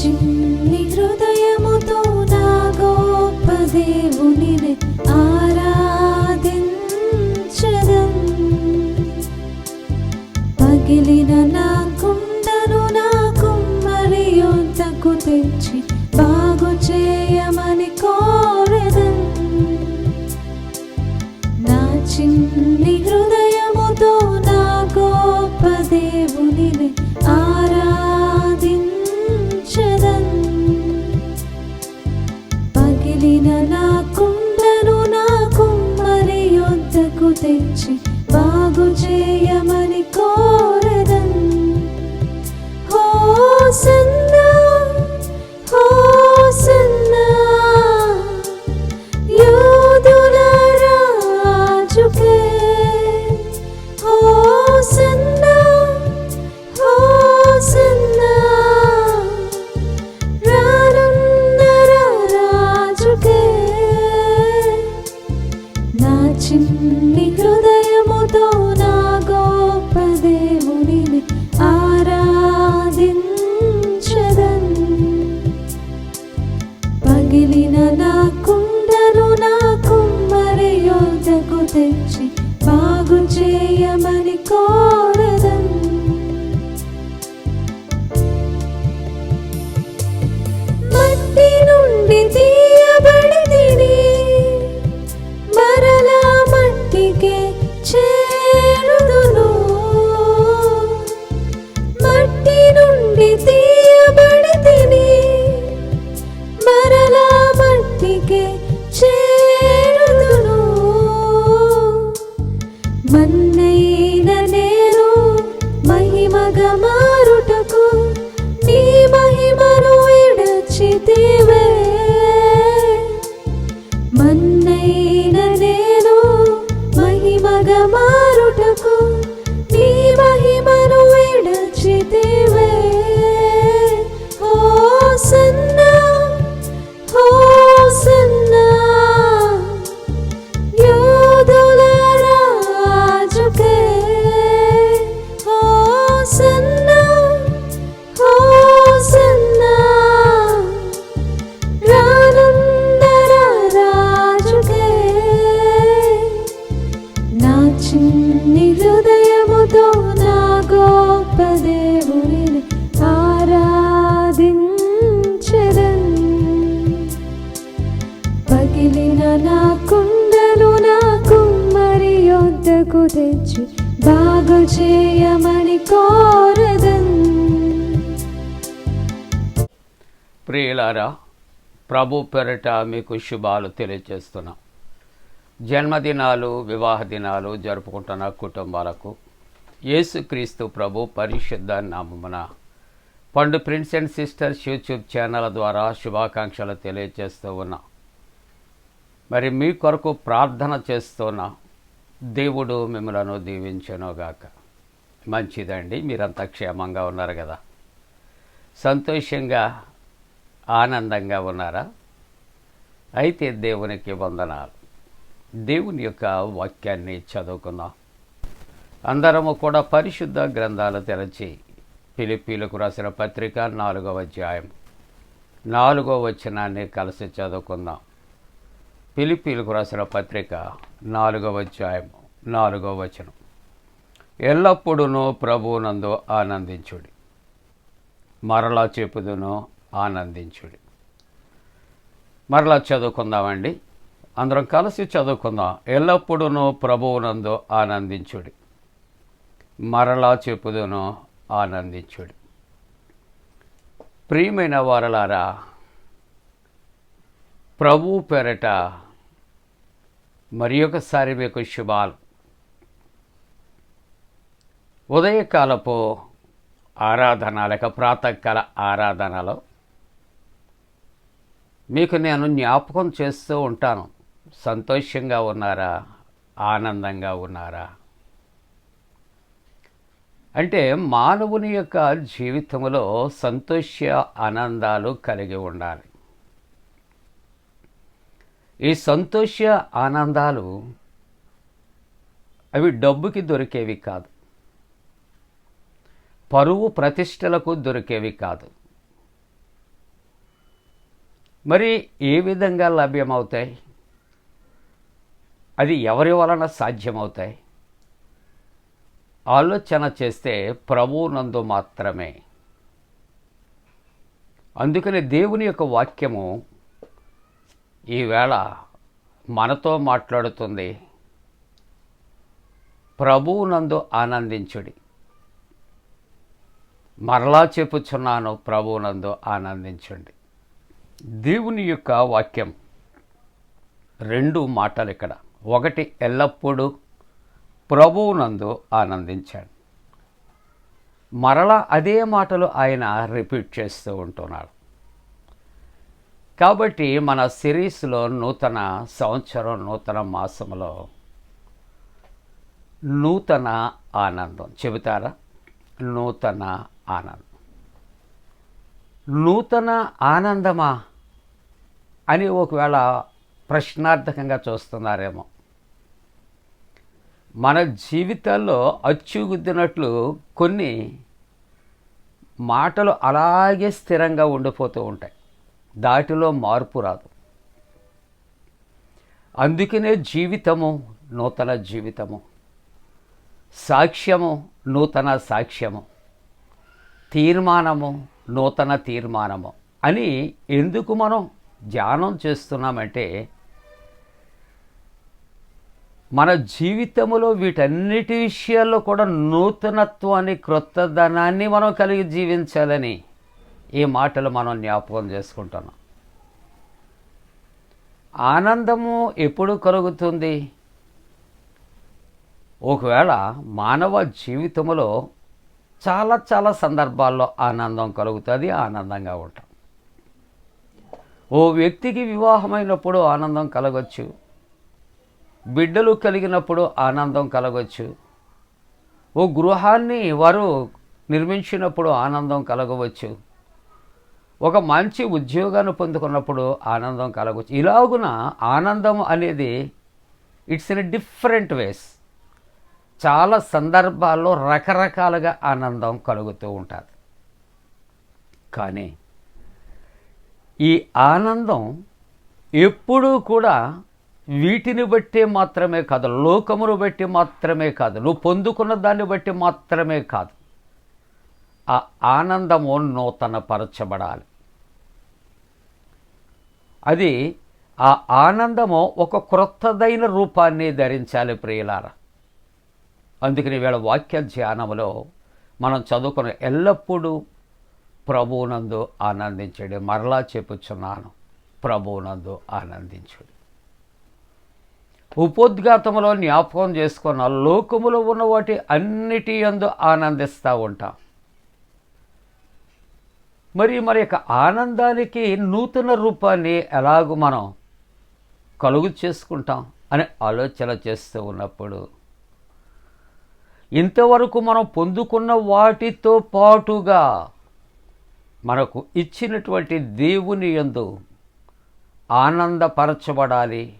చిన్ని హృదయముతో నా గొప్ప దేవుని ప్రియులారా ప్రభు పెరట మీకు శుభాలు తెలియజేస్తున్నాం. జన్మదినాలు వివాహ దినాలు జరుపుకుంటున్న కుటుంబాలకు యేసుక్రీస్తు ప్రభు పరిశుద్ధ నామమున Pandu prince and sisters YouTube channel ద్వారా శుభాకాంక్షలు తెలియజేస్తూ ఉన్నా. మరి మీ కొరకు ప్రార్థన చేస్తున్నా దేవుడు మిమ్మలను దీవించనుగాక. మంచిదండి మీరంతా క్షేమంగా ఉన్నారు కదా. సంతోషంగా ఆనందంగా ఉన్నారా? అయితే దేవునికి వందనాలు. దేవుని యొక్క వాక్యాన్ని చదువుకుందాం. అందరము కూడా పరిశుద్ధ గ్రంథాలు తెరచి పిలిపీలకు రాసిన పత్రిక నాలుగవ అధ్యాయం నాలుగో వచనాన్ని కలిసి చదువుకుందాం. పిలిపీలకు రాసిన పత్రిక నాలుగవ అధ్యాయం నాలుగో వచనం. ఎల్లప్పుడూనూ ప్రభువునందు ఆనందించుడి. మరలా చెప్పుదును ఆనందించుడి. మరలా చదువుకుందామండి. అందరం కలిసి చదువుకుందాం. ఎల్లప్పుడూ ప్రభువునందు ఆనందించుడి. మరలా చెప్పుదును ఆనందించుడి. ప్రియమైన వారలారా ప్రభు పెరట మరి ఒకసారి మీకు శుభాలు. ఉదయకాలపు ఆరాధన లేక ప్రాతకాల ఆరాధనలో మీకు నేను జ్ఞాపకం చేస్తూ ఉంటాను. సంతోషంగా ఉన్నారా? ఆనందంగా ఉన్నారా? అంటే మానవుని యొక్క జీవితంలో సంతోష ఆనందాలు కలిగి ఉండాలి. ఈ సంతోష ఆనందాలు అవి డబ్బుకి దొరికేవి కాదు. పరువు ప్రతిష్టలకు దొరికేవి కాదు. మరి ఏ విధంగా లభ్యమవుతాయి? అది ఎవరి వలన సాధ్యమవుతాయి? ఆలోచన చేస్తే ప్రభువునందు మాత్రమే. అందుకని దేవుని యొక్క వాక్యము ఈవేళ మనతో మాట్లాడుతుంది. ప్రభువునందు ఆనందించుడి. మరలా చెప్పుచున్నాను ప్రభువునందు ఆనందించండి. దేవుని యొక్క వాక్యం రెండు మాటలు ఇక్కడ. ఒకటి ఎల్లప్పుడూ ప్రభువునందు ఆనందించాడు. మరలా అదే మాటలు ఆయన రిపీట్ చేస్తూ ఉంటున్నాడు. కాబట్టి మన సిరీస్లో నూతన సంవత్సరం నూతన మాసంలో నూతన ఆనందం. చెబుతారా? నూతన ఆనందం. నూతన ఆనందమా అని ఒకవేళ ప్రశ్నార్థకంగా చూస్తున్నారేమో. మన జీవితాల్లో అచ్చుగుద్దినట్లు కొన్ని మాటలు అలాగే స్థిరంగా ఉండిపోతూ ఉంటాయి. దాటిలో మార్పు రాదు. అందుకనే జీవితము నూతన జీవితము. సాక్ష్యము నూతన సాక్ష్యము. తీర్మానము నూతన తీర్మానము అని ఎందుకు మనం ధ్యానం చేస్తున్నామంటే మన జీవితంలో వీటన్నిటి విషయాల్లో కూడా నూతనత్వాన్ని క్రొత్తదనాన్ని మనం కలిగి జీవించాలని ఈ మాటలు మనం జ్ఞాపకం చేసుకుంటున్నాం. ఆనందము ఎప్పుడు కలుగుతుంది? ఒకవేళ మానవ జీవితంలో చాలా చాలా సందర్భాల్లో ఆనందం కలుగుతుంది ఆనందంగా ఉంటాం. ఓ వ్యక్తికి వివాహమైనప్పుడు ఆనందం కలగచ్చు. బిడ్డలు కలిగినప్పుడు ఆనందం కలగవచ్చు ఓ గృహాన్ని వారు నిర్మించినప్పుడు ఆనందం కలగవచ్చు. ఒక మంచి ఉద్యోగాన్ని పొందుకున్నప్పుడు ఆనందం కలగవచ్చు ఇలాగున ఆనందం అనేది ఇట్స్ ఇన్ డిఫరెంట్ వేస్ చాలా సందర్భాల్లో రకరకాలుగా ఆనందం కలుగుతూ ఉంటుంది. కానీ ఈ ఆనందం ఎప్పుడూ కూడా వీటిని బట్టి మాత్రమే కాదు లోకమును బట్టి మాత్రమే కాదు నువ్వు పొందుకున్న దాన్ని బట్టి మాత్రమే కాదు. ఆ ఆనందము నూతనపరచబడాలి. అది ఆ ఆనందము ఒక క్రొత్తదైన రూపాన్ని ధరించాలి ప్రియులారా. అందుకని వీళ్ళ వాక్య ధ్యానములో మనం చదువుకున్న ఎల్లప్పుడూ ప్రభువునందు ఆనందించడు. మరలా చెప్పుచున్నాను ప్రభువునందు ఆనందించుడు. ఉపోద్ఘాతంలో జ్ఞాపకం చేసుకున్న లోకములో ఉన్న వాటి అన్నిటి యందు ఆనందిస్తూ ఉంటాం. మరి మరి యొక్క ఆనందానికి నూతన రూపాన్ని ఎలాగూ మనం కలుగు చేసుకుంటాం అనే ఆలోచన చేస్తూ ఉన్నప్పుడు ఇంతవరకు మనం పొందుకున్న వాటితో పాటుగా మనకు ఇచ్చినటువంటి దేవుని యందు ఆనందపరచబడాలి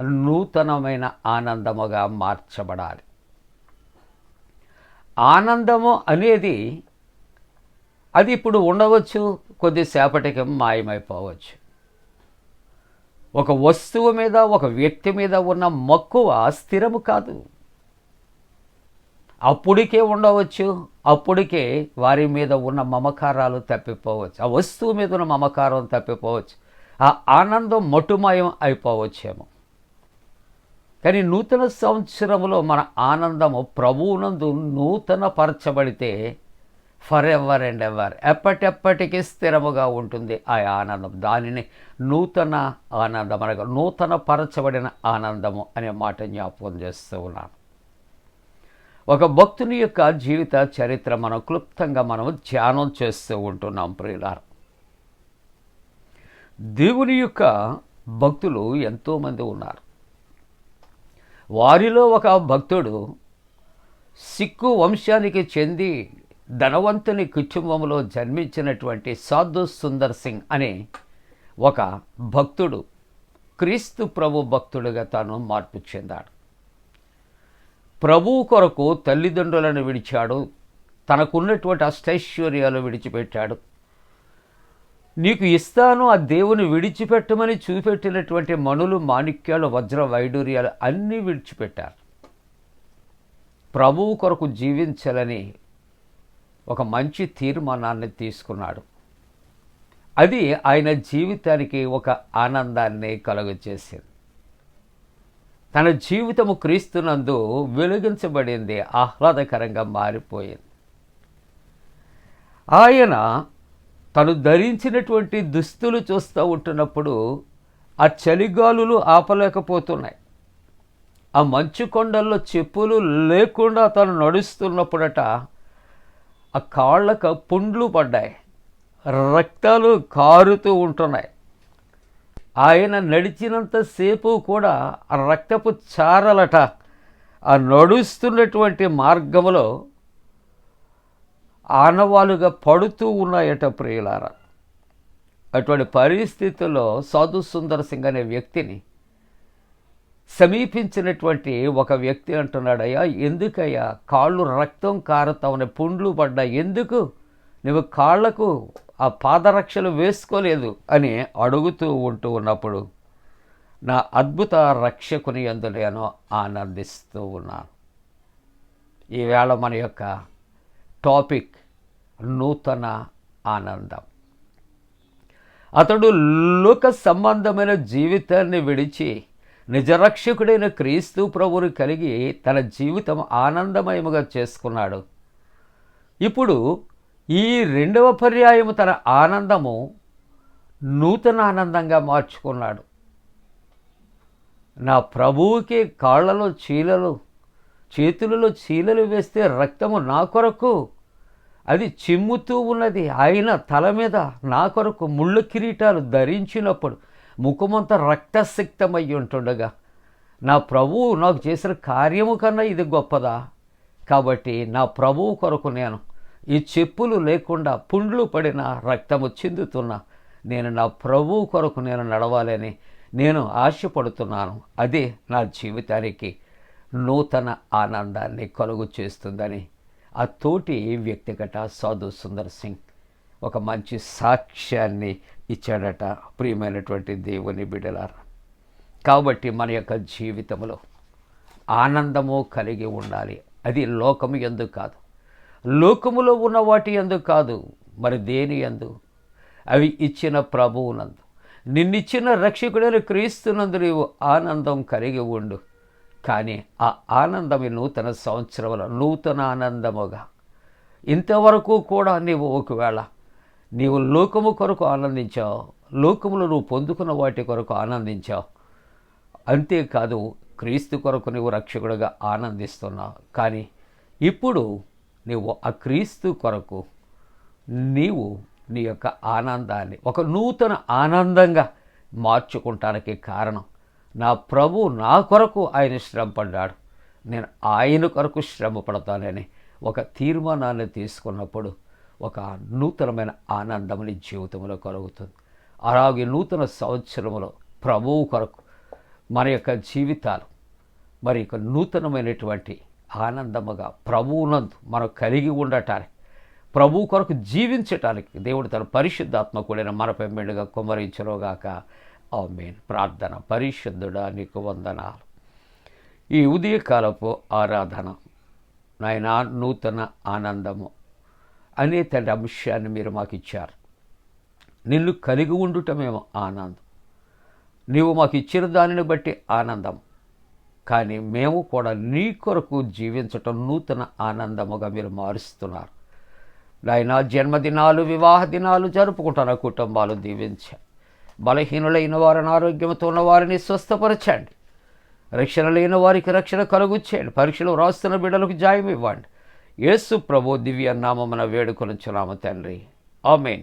నూతనమైన ఆనందముగా మార్చబడాలి. ఆనందము అనేది అది ఇప్పుడు ఉండవచ్చు కొద్దిసేపటికి మాయమైపోవచ్చు. ఒక వస్తువు మీద ఒక వ్యక్తి మీద ఉన్న మక్కువ స్థిరము కాదు. అప్పుడికే ఉండవచ్చు అప్పుడికే వారి మీద ఉన్న మమకారాలు తప్పిపోవచ్చు ఆ వస్తువు మీద ఉన్న మమకారం తప్పిపోవచ్చు ఆ ఆనందం మటుమయం అయిపోవచ్చేమో. కానీ నూతన సంవత్సరంలో మన ఆనందము ప్రభువునందు నూతన పరచబడితే ఫర్ ఎవర్ అండ్ ఎవర్ ఎప్పటెప్పటికీ స్థిరముగా ఉంటుంది ఆ ఆనందం. దానిని నూతన ఆనందం అనగా నూతన పరచబడిన ఆనందము అనే మాట జ్ఞాపకం చేస్తూ ఉన్నాను. ఒక భక్తుని యొక్క జీవిత చరిత్ర మనం క్లుప్తంగా మనం ధ్యానం చేస్తూ ఉంటున్నాం ప్రియులార. దేవుని యొక్క భక్తులు ఎంతోమంది ఉన్నారు. వారిలో ఒక భక్తుడు సిక్కు వంశానికి చెంది ధనవంతుని కుటుంబంలో జన్మించినటువంటి సాధు సుందర్ సింగ్ అనే ఒక భక్తుడు క్రీస్తు ప్రభు భక్తుడిగా తాను మార్పు చెందాడు. ప్రభువు కొరకు తల్లిదండ్రులను విడిచాడు. తనకున్నటువంటి అష్టైశ్వర్యాలు విడిచిపెట్టాడు. నీకు ఇస్తాను ఆ దేవుని విడిచిపెట్టమని చూపెట్టినటువంటి మణులు మాణిక్యాలు వజ్ర వైడూర్యాలు అన్నీ విడిచిపెట్టారు. ప్రభువు కొరకు జీవించాలని ఒక మంచి తీర్మానాన్ని తీసుకున్నాడు. అది ఆయన జీవితానికి ఒక ఆనందాన్ని కలుగజేసింది. తన జీవితము క్రీస్తునందు వెలిగించబడింది ఆహ్లాదకరంగా మారిపోయింది. ఆయన తను ధరించినటువంటి దుస్తులు చూస్తూ ఉంటున్నప్పుడు ఆ చలిగాలులు ఆపలేకపోతున్నాయి. ఆ మంచు కొండల్లో చెప్పులు లేకుండా తను నడుస్తున్నప్పుడట ఆ కాళ్ళకు పుండ్లు పడ్డాయి. రక్తాలు కారుతూ ఉంటున్నాయి. ఆయన నడిచినంతసేపు కూడా ఆ రక్తపు చారలట ఆ నడుస్తున్నటువంటి మార్గంలో ఆనవాలుగా పడుతూ ఉన్నాయట ప్రియులార. అటువంటి పరిస్థితుల్లో సాధు సుందర్ సింగ్ అనే వ్యక్తిని సమీపించినటువంటి ఒక వ్యక్తి అంటున్నాడయ్యా ఎందుకయ్యా కాళ్ళు రక్తం కారుతా పుండ్లు పడ్డా ఎందుకు? నువ్వు కాళ్ళకు ఆ పాదరక్షలు వేసుకోలేదు అని అడుగుతూ ఉంటూ ఉన్నప్పుడు నా అద్భుత రక్షకుని ఎందు నేను ఆనందిస్తూ ఉన్నాను. ఈవేళ మన యొక్క టాపిక్ నూతన ఆనందం. అతడు లోక సంబంధమైన జీవితాన్ని విడిచి నిజరక్షకుడైన క్రీస్తు ప్రభువుని కలిగి తన జీవితం ఆనందమయముగా చేసుకున్నాడు. ఇప్పుడు ఈ రెండవ పర్యాయము తన ఆనందము నూతన ఆనందంగా మార్చుకున్నాడు. నా ప్రభువుకి కాళ్ళలో చీలలు చేతులలో చీలలు వేస్తే రక్తము నా కొరకు అది చిమ్ముతూ ఉన్నది. ఆయన తల మీద నా కొరకు ముళ్ళ కిరీటాలు ధరించినప్పుడు ముఖమంతా రక్తసిక్తమై ఉంటుండగా నా ప్రభువు నాకు చేసిన కార్యము కన్నా ఇది గొప్పదా? కాబట్టి నా ప్రభువు కొరకు నేను ఈ చెప్పులు లేకుండా పుండ్లు పడిన రక్తము చిందుతున్నా నేను నా ప్రభువు కొరకు నేను నడవాలని నేను ఆశపడుతున్నాను. అదే నా జీవితానికి నూతన ఆనందాన్ని కలుగు చేస్తుందని ఆ తోటి వ్యక్తిగత సాధు సుందర్ సింగ్ ఒక మంచి సాక్ష్యాన్ని ఇచ్చాడట ప్రియమైనటువంటి దేవుని బిడలారా కాబట్టి మన యొక్క జీవితంలో ఆనందము కలిగి ఉండాలి. అది లోకము ఎందుకు కాదు. లోకములో ఉన్న వాటి ఎందు కాదు మరి దేని ఎందు అవి ఇచ్చిన ప్రభువునందు. నిన్నిచ్చిన రక్షకుడైన క్రీస్తునందు నీవు ఆనందం కలిగి ఉండు. కానీ ఆ ఆనందమే నూతన సంవత్సరంలో నూతన ఆనందముగా. ఇంతవరకు కూడా నీవు ఒకవేళ నీవు లోకము కొరకు ఆనందించావు లోకములో నువ్వు పొందుకున్న వాటి కొరకు ఆనందించావు అంతేకాదు క్రీస్తు కొరకు నువ్వు రక్షకుడుగా ఆనందిస్తున్నావు. కానీ ఇప్పుడు నీవు ఆ క్రీస్తు కొరకు నీవు నీ యొక్క ఆనందాన్ని ఒక నూతన ఆనందంగా మార్చుకుంటానికి కారణం. నా ప్రభు నా కొరకు ఆయన శ్రమ పడ్డాడు నేను ఆయన కొరకు శ్రమ పడతానని ఒక తీర్మానాన్ని తీసుకున్నప్పుడు ఒక నూతనమైన ఆనందం నీ జీవితంలో కలుగుతుంది. అలాగే నూతన సంవత్సరంలో ప్రభువు కొరకు మన యొక్క జీవితాలు మరి యొక్క నూతనమైనటువంటి ఆనందముగా ప్రభువునందు మనం కలిగి ఉండటానికి ప్రభు కొరకు జీవించటానికి దేవుడు తన పరిశుద్ధాత్మ కూడిన మన మెండుగా కుమరించరోగాక మెయిన్ ప్రార్థన. పరిశుద్ధుడా నీకు వందనాలు. ఈ ఉదయకాలపు ఆరాధన నాయన నూతన ఆనందము అనే తండ్రి అంశాన్ని మీరు మాకు ఇచ్చారు నిన్ను కలిగి ఉండుటమేమో ఆనందం. నీవు మాకు ఇచ్చిన దానిని బట్టి ఆనందం. కానీ మేము కూడా నీ కొరకు జీవించటం నూతన ఆనందముగా మీరు మారుస్తున్నారు. నాయన జన్మదినాలు వివాహ దినాలు జరుపుకుంటున్న కుటుంబాలు దీవించండి బలహీనులైన వారిని ఆరోగ్యంతో ఉన్న వారిని స్వస్థపరచండి. రక్షణ లేని వారికి రక్షణ కలుగు చేయండి. పరీక్షలు రాస్తున్న బిడ్డలకు జాయం ఇవ్వండి. యేసు ప్రభు దివ్య నామమున వేడుకొనుచున్నాము తండ్రి. ఆమెన్.